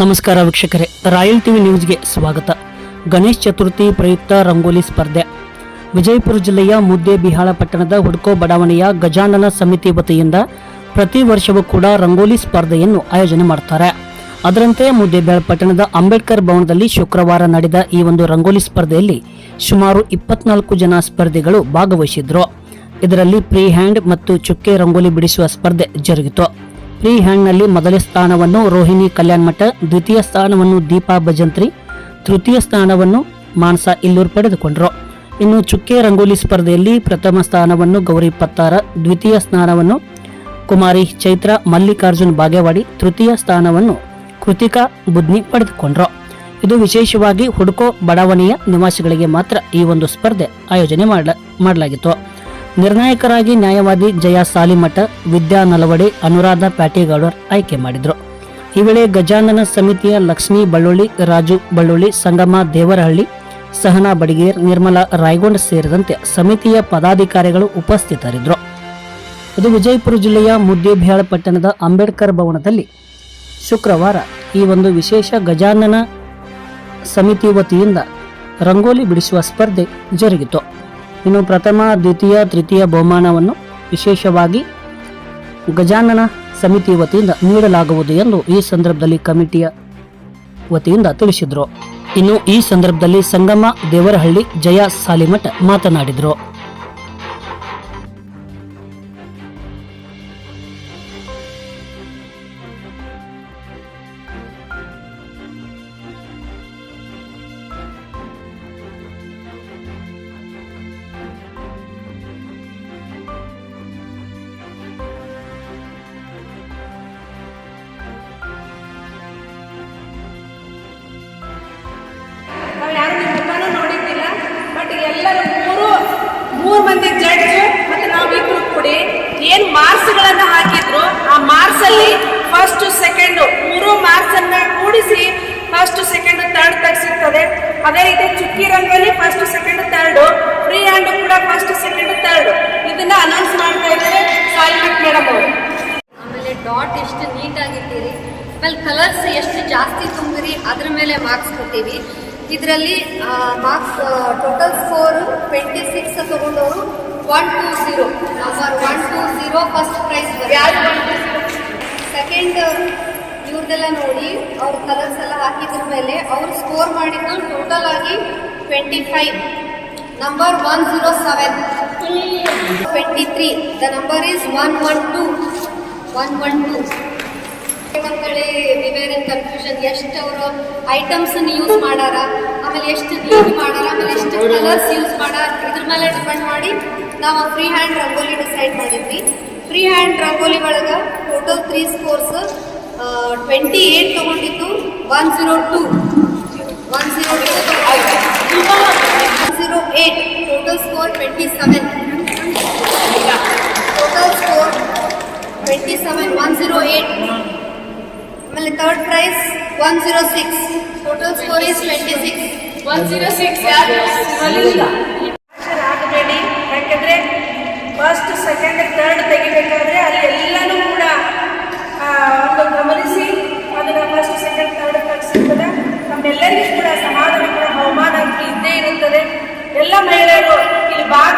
ನಮಸ್ಕಾರ ವೀಕ್ಷಕರೇ, royal TV ನ್ಯೂಸ್ಗೆ ಸ್ವಾಗತ. ಗಣೇಶ್ ಚತುರ್ಥಿ ಪ್ರಯುಕ್ತ ರಂಗೋಲಿ ಸ್ಪರ್ಧೆ. ವಿಜಯಪುರ ಜಿಲ್ಲೆಯ ಮುದ್ದೇಬಿಹಾಳ ಪಟ್ಟಣದ ಹುಡ್ಕೋ ಬಡಾವಣೆಯ ಗಜಾನನ ಸಮಿತಿ ವತಿಯಿಂದ ಪ್ರತಿ ವರ್ಷವೂ ಕೂಡ ರಂಗೋಲಿ ಸ್ಪರ್ಧೆಯನ್ನು ಆಯೋಜನೆ ಮಾಡ್ತಾರೆ. ಅದರಂತೆ ಮುದ್ದೇಬಿಹಾಳ ಪಟ್ಟಣದ ಅಂಬೇಡ್ಕರ್ ಭವನದಲ್ಲಿ ಶುಕ್ರವಾರ ನಡೆದ ಈ ಒಂದು ರಂಗೋಲಿ ಸ್ಪರ್ಧೆಯಲ್ಲಿ ಸುಮಾರು ಇಪ್ಪತ್ನಾಲ್ಕು ಜನ ಸ್ಪರ್ಧಿಗಳು ಭಾಗವಹಿಸಿದ್ರು. ಇದರಲ್ಲಿ ಪ್ರೀ ಹ್ಯಾಂಡ್ ಮತ್ತು ಚುಕ್ಕೆ ರಂಗೋಲಿ ಬಿಡಿಸುವ ಸ್ಪರ್ಧೆ ಜರುಗಿತು. ಫ್ರೀ ಹ್ಯಾಂಡ್ನಲ್ಲಿ ಮೊದಲ ಸ್ಥಾನವನ್ನು ರೋಹಿಣಿ ಕಲ್ಯಾಣ್ ಮಠ, ದ್ವಿತೀಯ ಸ್ಥಾನವನ್ನು ದೀಪಾ ಭಜಂತ್ರಿ, ತೃತೀಯ ಸ್ಥಾನವನ್ನು ಮಾನಸ ಇಲ್ಲೂರು ಪಡೆದುಕೊಂಡರು. ಇನ್ನು ಚುಕ್ಕೆ ರಂಗೋಲಿ ಸ್ಪರ್ಧೆಯಲ್ಲಿ ಪ್ರಥಮ ಸ್ಥಾನವನ್ನು ಗೌರಿ ಪತ್ತಾರ, ದ್ವಿತೀಯ ಸ್ಥಾನವನ್ನು ಕುಮಾರಿ ಚೈತ್ರ, ಮಲ್ಲಿಕಾರ್ಜುನ್ ಬಾಗೇವಾಡಿ, ತೃತೀಯ ಸ್ಥಾನವನ್ನು ಕೃತಿಕಾ ಬುದ್ನಿ ಪಡೆದುಕೊಂಡರು. ಇದು ವಿಶೇಷವಾಗಿ ಹುಡುಕೋ ಬಡಾವಣೆಯ ನಿವಾಸಿಗಳಿಗೆ ಮಾತ್ರ ಈ ಒಂದು ಸ್ಪರ್ಧೆ ಆಯೋಜನೆ ಮಾಡ ಮಾಡಲಾಗಿತ್ತು. ನಿರ್ಣಾಯಕರಾಗಿ ನ್ಯಾಯವಾದಿ ಜಯ ಸಾಲಿಮಠ, ವಿದ್ಯಾ ನಲವಡಿ, ಅನುರಾಧ ಪ್ಯಾಟೇಗೌಡರ್ ಆಯ್ಕೆ ಮಾಡಿದ್ರು. ಈ ವೇಳೆ ಗಜಾನನ ಸಮಿತಿಯ ಲಕ್ಷ್ಮೀ ಬಳ್ಳೊಳ್ಳಿ, ರಾಜು ಬಳ್ಳುಳ್ಳಿ, ಸಂಗಮ ದೇವರಹಳ್ಳಿ, ಸಹನಾ ಬಡಿಗೇರ್, ನಿರ್ಮಲಾ ರಾಯಗೊಂಡ್ ಸೇರಿದಂತೆ ಸಮಿತಿಯ ಪದಾಧಿಕಾರಿಗಳು ಉಪಸ್ಥಿತರಿದ್ದರು ಇದು ವಿಜಯಪುರ ಜಿಲ್ಲೆಯ ಮುದ್ದೇಬಿಹಾಳ ಪಟ್ಟಣದ ಅಂಬೇಡ್ಕರ್ ಭವನದಲ್ಲಿ ಶುಕ್ರವಾರ ಈ ಒಂದು ವಿಶೇಷ ಗಜಾನನ ಸಮಿತಿ ವತಿಯಿಂದ ರಂಗೋಲಿ ಬಿಡಿಸುವ ಸ್ಪರ್ಧೆ ಜರುಗಿತು. ಇನ್ನು ಪ್ರಥಮ, ದ್ವಿತೀಯ, ತೃತೀಯ ಬಹುಮಾನವನ್ನು ವಿಶೇಷವಾಗಿ ಗಜಾನನ ಸಮಿತಿ ವತಿಯಿಂದ ನೀಡಲಾಗುವುದು ಎಂದು ಈ ಸಂದರ್ಭದಲ್ಲಿ ಕಮಿಟಿಯ ವತಿಯಿಂದ ತಿಳಿಸಿದರು. ಇನ್ನು ಈ ಸಂದರ್ಭದಲ್ಲಿ ಸಂಗಮ, ದೇವರಹಳ್ಳಿ, ಜಯ ಸಾಲಿಮಠ ಮಾತನಾಡಿದರು. ಎಲ್ಲರೂ ಮೂರು ಮೂರು ಮಂದಿ ಜಡ್ಜ್ ಮತ್ತೆ ನಾವಿಬ್ರು ಕೂಡಿ ಏನ್ ಮಾರ್ಕ್ಸ್ಗಳನ್ನ ಹಾಕಿದ್ರು, ಆ ಮಾರ್ಕ್ಸ್ ಅಲ್ಲಿ ಫಸ್ಟ್ ಸೆಕೆಂಡ್ ಮೂರು ಮಾರ್ಕ್ಸ್ ಅನ್ನ ಕೂಡಿಸಿ ಫಸ್ಟ್ ಸೆಕೆಂಡ್ ಥರ್ಡ್ ತೆಗ್ಸಿರ್ತದೆ. ಅದೇ ರೀತಿ ಚುಕ್ಕಿ ರಂಗಲ್ಲಿ first second third free hand ಕೂಡ ಫಸ್ಟ್ ಸೆಕೆಂಡ್ ಥರ್ಡ್ ಇದನ್ನ ಅನೌನ್ಸ್ ಮಾಡ್ತಾ ಇದ್ದಾರೆ ಸಾಲ್ಮೆಟ್ ಮೇಡಮ್ ಆಮೇಲೆ ಡಾಟ್ ಎಷ್ಟು ನೀಟಾಗಿಟ್ಟಿರಿ ಆಮೇಲೆ ಕಲರ್ಸ್ ಎಷ್ಟು ಜಾಸ್ತಿ ತುಂಬಿರಿ, ಅದ್ರ ಮೇಲೆ ಮಾರ್ಕ್ಸ್ ಕೊಟ್ಟಿವಿ. ಇದರಲ್ಲಿ marks total score twenty six ತಗೊಂಡವರು one two zero number one two zero first prize ಯಾರು ಸೆಕೆಂಡ್ ಇವ್ರದ್ದೆಲ್ಲ ನೋಡಿ ಅವ್ರ ಕಲರ್ಸ್ ಎಲ್ಲ ಹಾಕಿದ್ರ ಮೇಲೆ ಅವರು ಸ್ಕೋರ್ ಮಾಡಿದ್ದು ಟೋಟಲ್ ಆಗಿ twenty five number one zero seven twenty three the number is one one two one one two ಅಂತೇಳಿ ವಿವೇರ್ ಇನ್ ಕನ್ಫ್ಯೂಷನ್ ಎಷ್ಟು ಅವರು ಐಟಮ್ಸನ್ನು ಯೂಸ್ ಮಾಡಾರ? ಆಮೇಲೆ ಎಷ್ಟು ನೀಟ್ ಮಾಡಾರ? ಆಮೇಲೆ ಎಷ್ಟು ಕಲರ್ಸ್ ಯೂಸ್ ಮಾಡಾರ? ಇದ್ರ ಮೇಲೆ ಡಿಪೆಂಡ್ ಮಾಡಿ ನಾವು ಫ್ರೀ ಹ್ಯಾಂಡ್ ರಂಗೋಲಿ ಡಿಸೈಡ್ ಮಾಡಿದ್ವಿ. ಫ್ರೀ ಹ್ಯಾಂಡ್ ರಂಗೋಲಿ ಒಳಗೆ total three scores twenty eight ತೊಗೊಂಡಿದ್ದು one zero two one zero one zero eight total score twenty seven total score twenty seven one zero eight ಆಮೇಲೆ third prize one Total six one zero six ಯಾರು ಆಗಬೇಡಿ ಯಾಕಂದ್ರೆ first second third ತೆಗಿಬೇಕಾದ್ರೆ ಅಲ್ಲಿ ಎಲ್ಲನೂ ಕೂಡ ಒಂದು ಗಮನಿಸಿ ಅದನ್ನ ಫಸ್ಟ್ ಸೆಕೆಂಡ್ ಥರ್ಡ್ ತರಿಸಿರ್ತದೆ ನಮ್ಮೆಲ್ಲರಿಗೂ ಕೂಡ ಸಮಾಧಾನ ಕೂಡ ಬಹುಮಾನ ಅಂತೂ ಇದ್ದೇ ಇರುತ್ತದೆ. ಎಲ್ಲ ಮಹಿಳೆಯರು ಇಲ್ಲಿ ಭಾಗ